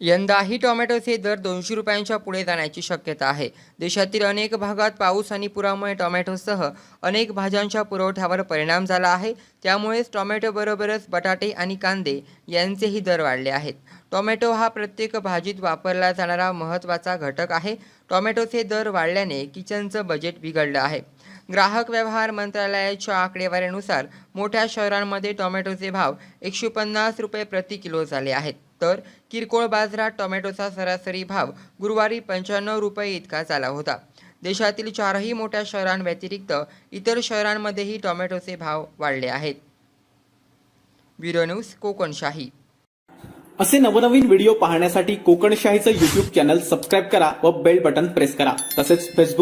यंदाही टोमॅटोचे दर दोनशे रुपयांच्या पुढे जाण्याची शक्यता आहे. देशातील अनेक भागात पाऊस आणि पुरामुळे टोमॅटोसह अनेक भाज्यांच्या पुरवठ्यावर परिणाम झाला आहे. त्यामुळेच टोमॅटोबरोबरच बटाटे आणि कांदे यांचेही दर वाढले आहेत. टोमॅटो हा प्रत्येक भाजीत वापरला जाणारा महत्त्वाचा घटक आहे. टोमॅटोचे दर वाढल्याने किचनचं बजेट बिघडलं आहे. ग्राहक व्यवहार मंत्रालयाच्या आकडेवारीनुसार मोठ्या शहरांमध्ये टोमॅटोचे भाव एकशे पन्नास रुपये प्रति किलो झाले आहेत. तर किरकोळ बाजारात टोमॅटोचा सरासरी भाव गुरुवारी पंच्याण्णव रुपये इतका झाला होता. देशातील चारही मोठ्या शहरांव्यतिरिक्त इतर शहरांमध्येही टोमॅटोचे भाव वाढले आहेत. Bureau news Kokanshahi. असे नवनवीन व्हिडिओ पाहण्यासाठी कोकणशाहीचं युट्यूब चॅनल सबस्क्राईब करा व बेल बटन प्रेस करा. तसेच फेसबुक